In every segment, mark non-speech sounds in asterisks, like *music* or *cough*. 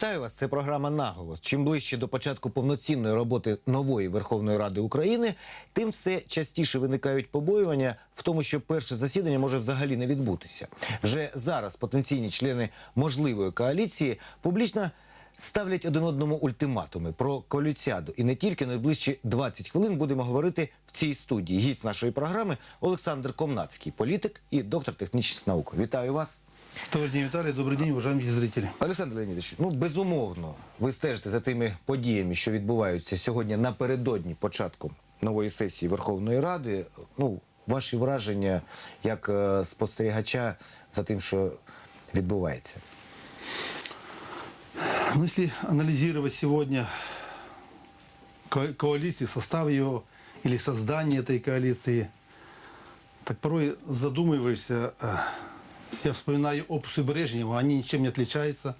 Вітаю вас. Це програма Наголос. Чим ближче до початку повноцінної роботи нової Верховної Ради України, тим все частіше виникають побоювання в тому, що перше засідання може взагалі не відбутися. Вже зараз потенційні члени можливої коаліції публічно ставлять один одному ультиматуми про коаліціаду. І не тільки найближчі 20 хвилин будемо говорити в цій студії. Гість нашої програми Олександр Комнацький, політик і доктор технічних наук. Вітаю вас. Добрый день, Виталий. Добрый день, уважаемые зрители. Олександр Леонідович, ну безумовно, ви стежите за тими подіями, що відбуваються сьогодні напередодні початку нової сесії Верховної Ради. Ну, ваші враження як е, спостерігача за тим, що відбувається. Ну, если анализировать сегодня ко- коалицию, состав ее или создание этой коалиции, так порой задумываешься, э, я вспоминаю опусы Брежнева, они ничем не отличаются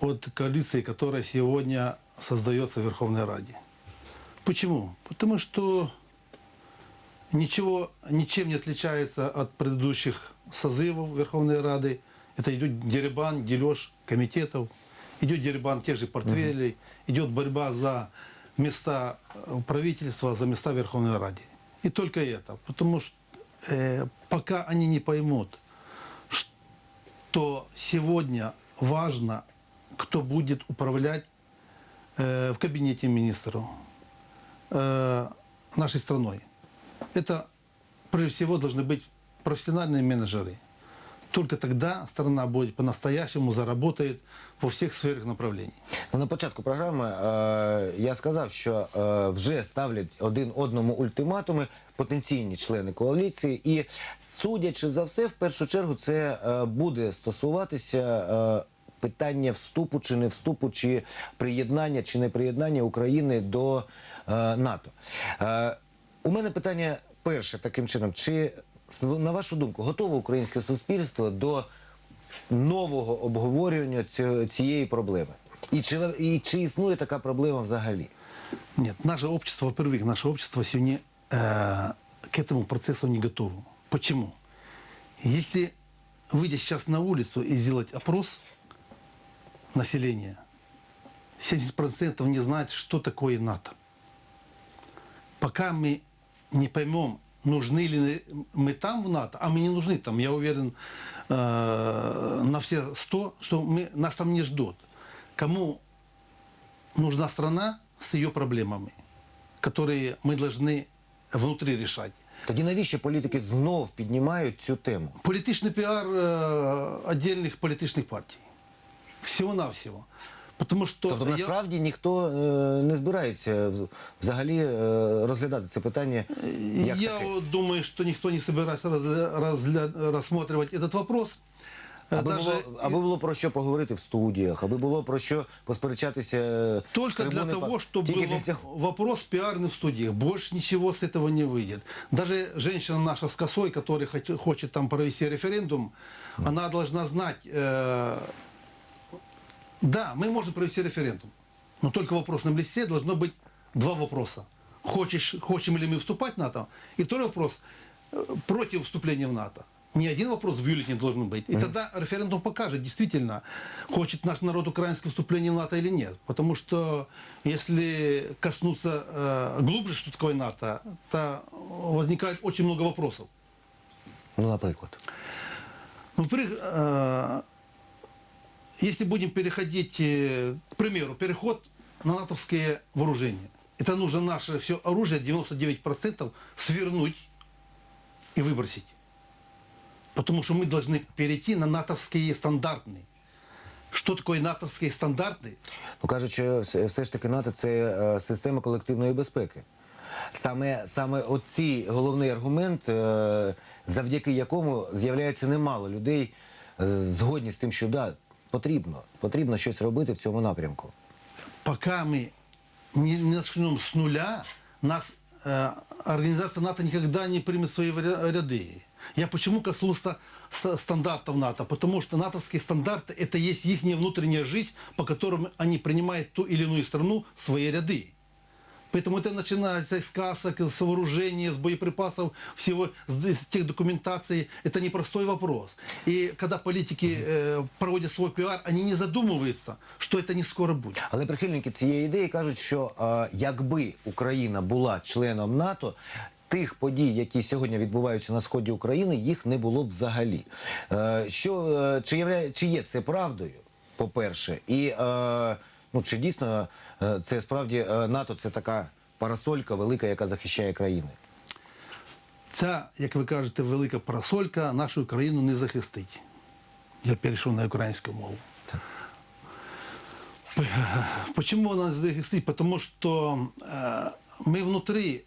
от коалиции, которая сегодня создается в Верховной Раде. Почему? Потому что ничего, ничем не отличается от предыдущих созывов Верховной Рады. Это идет деребан, дележ комитетов, идет деребан тех же портфелей, идет борьба за места э, правительства, за места Верховной Раде. И только это. Потому что э, пока они не поймут, что сегодня важно, кто будет управлять э, в кабинете министров э, нашей страной. Это прежде всего должны быть профессиональные менеджеры. Только тогда страна будет по-настоящему заработает во всех сферах направлений. Ну, на початку програми е, я сказав, що е, вже ставлять один одному ультиматуми потенційні члени коаліції, і судячи за все, в першу чергу це е, буде стосуватися. Е, Питання вступу чи не вступу, чи приєднання чи не приєднання України до е, НАТО. Е, у мене питання перше таким чином: чи на вашу думку готове українське суспільство до нового обговорювання ці- цієї проблеми? І чи, і чи існує така проблема взагалі? Нет, наше общество, во-первых, наше общество сегодня э, к этому процессу не готово. Почему? Если выйти сейчас на улицу и сделать опрос населения, 70% не знают, что такое НАТО. Пока мы не поймем, нужны ли мы там в НАТО, а мы не нужны там, я уверен э, на все 100, что мы, нас там не ждут. Кому нужна страна с ее проблемами, которые мы должны внутри решать. Тоді навіщо політики знов піднімають цю тему? Політичний піар э, отдельных політичних партій. Всього-навсього. Потому що Тобто я- насправді ніхто е, не збирається в- взагалі е, розглядати це питання як Я таке. вот думаю, что никто не собирается разля- разля- рассматривать этот вопрос. Э, Аби, Даже було, аби було про що поговорити в студіях, аби було про що посперечатися. е, з Только для трибуни, того, чтобы тільки был для цього. вопрос пиарный в студиях. Больше ничего с этого не выйдет. Даже женщина наша с косой, которая хот- хочет там провести референдум, она должна знать, э, да, мы можем провести референдум, но только в вопросном листе должно быть два вопроса. Хочешь, хотим ли мы вступать в НАТО? И второй вопрос, э, против вступления в НАТО. Ни один вопрос в бюллетене должен быть. И тогда референдум покажет, действительно, хочет наш народ украинское вступление в НАТО или нет. Потому что если коснуться э, глубже, что такое НАТО, то возникает очень много вопросов. Ну, наприклад. Ну, Во-первых, э, если будем переходить, э, к примеру, переход на натовские вооружения, это нужно наше все оружие 99% свернуть и выбросить. Потому что мы должны перейти на натовские стандартные. Что такое натовские стандарты? Ну кажуть, що все, все ж таки НАТО це е, система колективної безпеки. Саме, саме оцій головний аргумент, е, завдяки якому з'являється немало людей е, згодні з тим, що да, потрібно, потрібно щось робити в цьому напрямку. пока мы не не начнем с нуля, нас э, организация НАТО никогда не примет в свои ря- ряды. Я почему коснулся с- стандартов НАТО? Потому что натовские стандарты – это есть их внутренняя жизнь, по которым они принимают ту или иную страну в свои ряды. Поэтому это начинается из касок, с вооружения, с боеприпасов, всего, с, с тех документаций. Это непростой вопрос. И когда политики э, проводят свой пиар, они не задумываются, что это не скоро будет. Але прихильники цієї ідеї кажуть, що е, якби Україна була членом НАТО. Тих подій, які сьогодні відбуваються на сході України, їх не було взагалі. Е, що е, чи являє чи є це правдою? По-перше, і е, ну чи дійсно е, це справді е, НАТО це така парасолька велика, яка захищає країни? Ця, як ви кажете, велика парасолька нашу країну не захистить. Я перейшов на українську мову. Почему она не захистит? Потому что э, мы внутри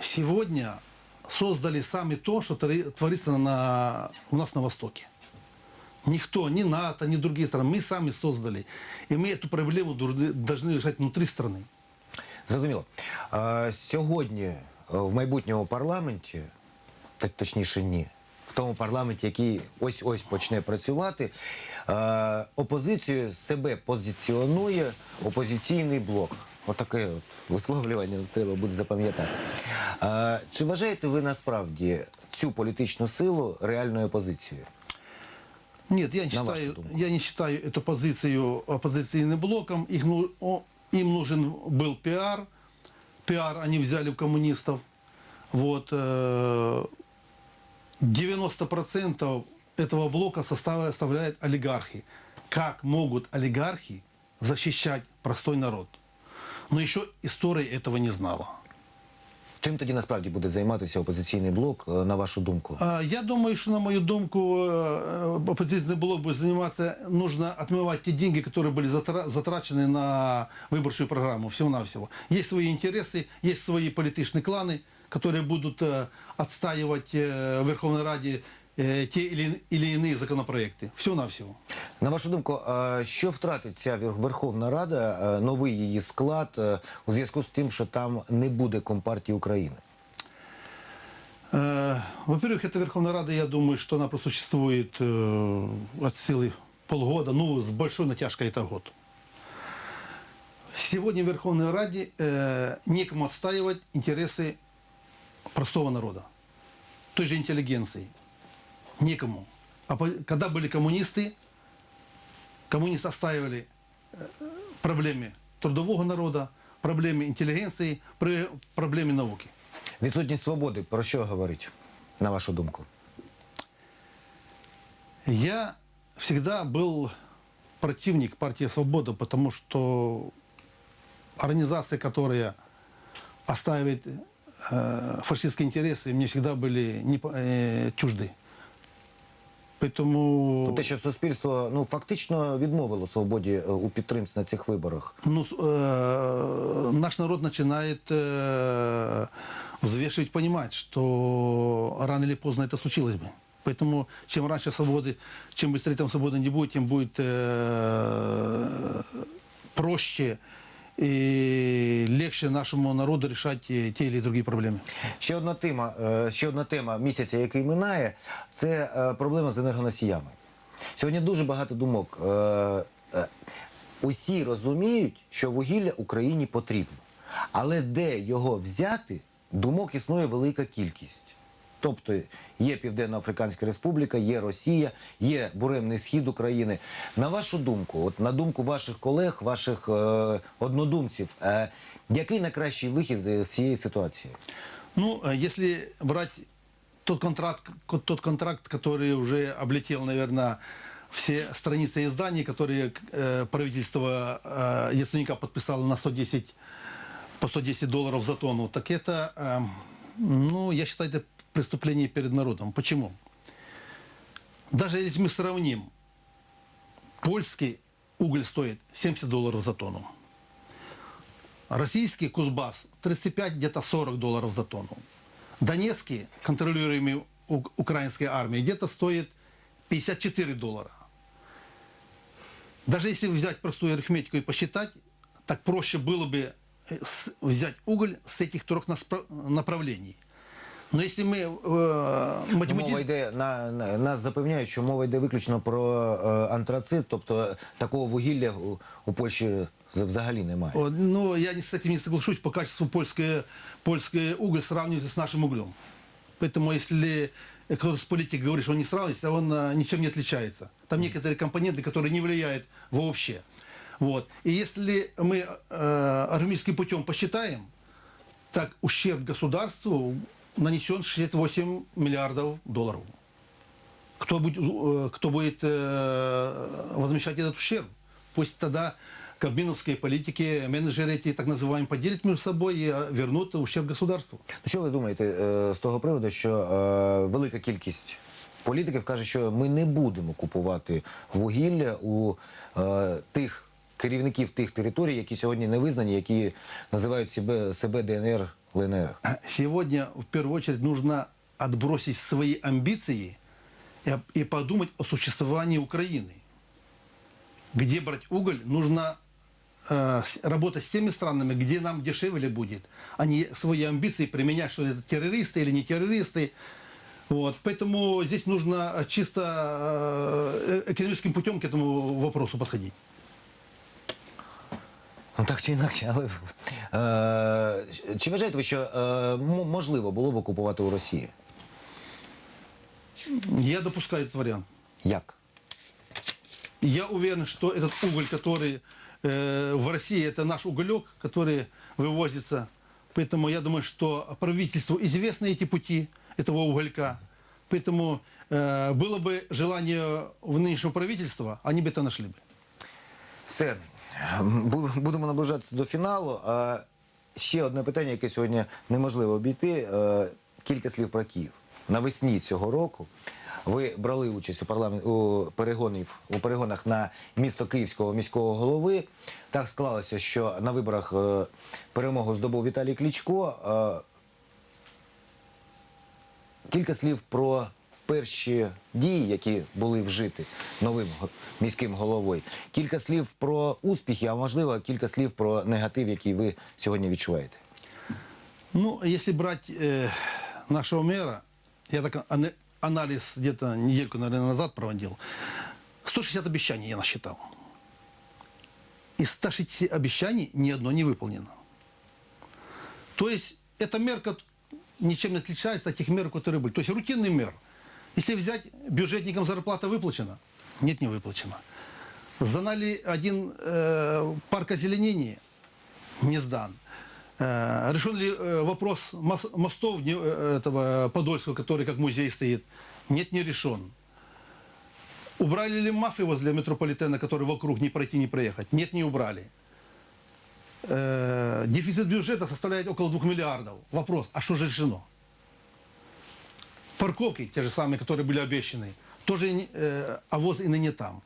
сегодня создали сами то, что твори- творится на, у нас на Востоке. Никто, ни НАТО, ни другие страны. Мы сами создали. И мы эту проблему должны- должны решать внутри страны. Зрозуміло. Е, сьогодні е, в майбутньому парламенті, так точніше, ні. В тому парламенті, який ось ось почне працювати, е, опозицію себе позиціонує опозиційний блок. Отаке от висловлювання треба буде запам'ятати. Е, чи вважаєте ви насправді цю політичну силу реальною опозицією? Нет, я не, На считаю, я не считаю эту позицию оппозиционным блоком. Их, ну- им нужен был пиар. Пиар они взяли у коммунистов. Вот, э, 90% этого блока состава составляют олигархи. Как могут олигархи защищать простой народ? Но еще история этого не знала. Чим тоді насправді буде займатися опозиційний блок, е, на вашу думку? А, Я думаю, что, на мою думку, э, оппозиционный блок будет заниматься, нужно отмывать те деньги, которые были затра- затрачены на выборчую программу, всего-навсего. Есть свои интересы, есть свои политичные кланы, которые будут э, отстаивать э, в Верховной Раде э, те или, или иные законопроекты. Всего-навсего. На вашу думку, е, що втратить ця Вер- Верховна Рада, е, новий її склад е, у зв'язку з тим, що там не буде Компартії України? Э, Во-первых, эта Верховная Рада, я думаю, что она просуществует э, от силы полгода, ну, с большой натяжкой это год. Сегодня в Верховной Раде э, некому отстаивать интересы простого народа, той же интеллигенции. Некому. А когда были коммунисты, коммунисты отстаивали э, проблемы трудового народа, проблемы интеллигенции, пр- проблемы науки. Відсутність свободи про що говорить, на вашу думку? Я всегда был противник партии «Свобода», потому что организации, которые оставят э, фашистские интересы, мне всегда были не, э, чужды. Поэтому Ну, те, що суспільство ну фактично відмовило свободі е, у підтримці на цих виборах. ну, с- э, наш народ начинает э, взвешивать, понимать, что рано или поздно это случилось бы. Поэтому чем раньше свободы, чем быстрее там свободы не будет, тем будет э, проще и легче нашему народу решать э, те или другие проблемы. Ще одна тема, е, ще одна тема місяця, який минає, це е, проблема з енергоносіями. Сьогодні дуже багато думок. Е, Усі розуміють, що вугілля Україні потрібно. Але де його взяти, думок існує велика кількість. Тобто є Південно-Африканська Республіка, є Росія, є буремний схід України. На вашу думку, от на думку ваших колег, ваших е, однодумців, е, який найкращий вихід е, з цієї ситуації? Ну, э, если брать тот контракт, ко- тот контракт, который уже облетел, наверное, все страницы изданий, которые э, правительство э, Яценюка подписало на 110, по 110 долларов за тонну, так это, э, ну, я считаю, это преступление перед народом. Почему? Даже если мы сравним, польский уголь стоит 70 долларов за тонну. Российский Кузбасс 35, где-то 40 долларов за тонну. Донецкий, контролируемый украинской армией, где-то стоит 54 доллара. Даже если взять простую арифметику и посчитать, так проще было бы э, взять уголь с этих трех направлений. Но если мы э, Ну, Мова математически... йде на, на нас запевняють, що мова йде виключно про е, антрацит, тобто такого вугілля у, у Польщі з- взагалі немає. Вот, Но я не- с этим не соглашусь. По качеству польское, польское уголь сравнивается с нашим углем. Поэтому если кто-то с политикой говорит, что он не сравнивается, он а, ничем не отличается. Там некоторые компоненты, которые не влияют вообще. Вот. И если мы э, армейским путем посчитаем, так ущерб государству нанесен 68 миллиардов долларов. Кто будет, э, кто будет э, возмещать этот ущерб? Пусть тогда кабминовские политики, менеджеры эти так называемые поделят между собой и э, вернут ущерб государству. Ну, Що ви думаєте е, з того приводу, що е, велика кількість політиків каже, що ми не будемо купувати вугілля у е, тих керівників тих територій, які сьогодні не визнані, які називають себе, себе ДНР, ЛНР? Сегодня в первую очередь нужно отбросить свои амбиции и, об- и подумать о существовании Украины. Где брать уголь, нужно э, с- работать с теми странами, где нам дешевле будет, а не свои амбиции применять, что это террористы или не террористы. Вот. Поэтому здесь нужно э, чисто э, экономическим путем к этому вопросу подходить. Ну так чи інакше, але е, чи вважаєте ви, що е, м- можливо було б окупувати у Росії? Я допускаю этот вариант. Як? Я уверен, что этот уголь, который э, в России, это наш уголек, который вывозится. Поэтому я думаю, что правительству известны эти пути этого уголька. Поэтому э, было бы желание в нынешнего правительства, они бы это нашли бы. Все, Бу- Будемо наближатися до фіналу. А ще одне питання, яке сьогодні неможливо обійти. Е, Кілька слів про Київ. Навесні цього року ви брали участь у парламент у перегонів у перегонах на місто Київського міського голови. Так склалося, що на виборах е, перемогу здобув Віталій Кличко. Е, Кілька слів про перші дії, які були вжиті новим го- міським головою. Кілька слів про успіхи, а можливо, кілька слів про негатив, який ви сьогодні відчуваєте. Ну, если брать э, нашего мэра, я так ана- анализ где-то недельку, наверное, назад проводил. 160 обещаний я насчитал. Из 160 обещаний ни одно не выполнено. То есть эта мерка ничем не отличается от тех мер, которые были. То есть рутинный мер. Если взять, бюджетникам зарплата выплачена? Нет, не выплачена. Сданали один э, парк озеленения? Не сдан. Э, решен ли э, вопрос мос- мостов не- э, этого Подольского, который как музей стоит? Нет, не решен. Убрали ли мафию возле метрополитена, который вокруг не пройти, не проехать? Нет, не убрали. Э, дефицит бюджета составляет около 2 миллиардов. Вопрос, а что же решено? Парковки, те же самые, которые были обещаны, тоже не- э, а ВОЗ и ныне там.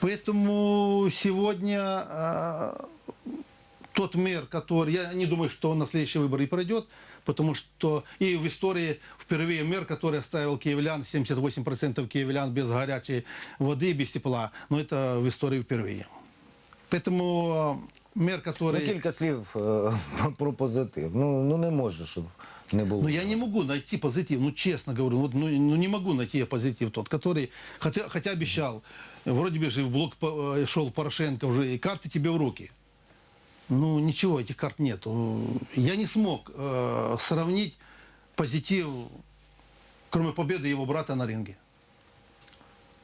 Поэтому сегодня э, тот мэр, который... Я не думаю, что он на следующие выборы и пройдет, потому что и в истории впервые мэр, который оставил киевлян, 78% киевлян без горячей воды, без тепла, но это в истории впервые. Поэтому э, мэр, Ну, который... кілька слів е, *laughs* про позитив. Ну, ну не може, щоб не було. Ну, я не могу найти позитив, ну, честно говорю, вот, ну, ну, не могу найти я позитив тот, который, хотя, хотя обещал, вроде бы же в блок по- э, шел Порошенко уже, и карты тебе в руки. Ну, ничего, этих карт нету. Я не смог э, сравнить позитив, кроме победы его брата на ринге.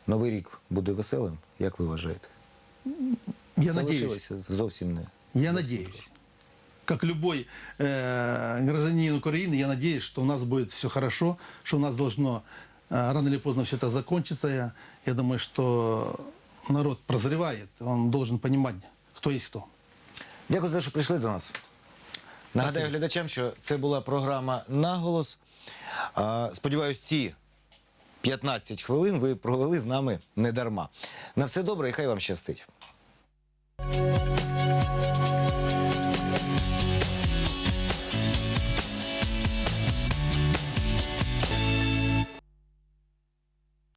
Новий рік буде веселим, як ви вважаєте? Я надеюсь. Залишилося зовсім не. Я надеюсь. Как любой э, гражданин Украины, я надеюсь, что у нас будет все хорошо, что у нас должно э, рано или поздно все это закончиться. Я, я думаю, что народ прозревает, он должен понимать, кто есть кто. Дякую за те, що прийшли до нас. Нагадаю глядачам, що це була програма Наголос. А, Сподіваюсь, ці 15 хвилин ви провели з нами не дарма. На все добре і хай вам щастить.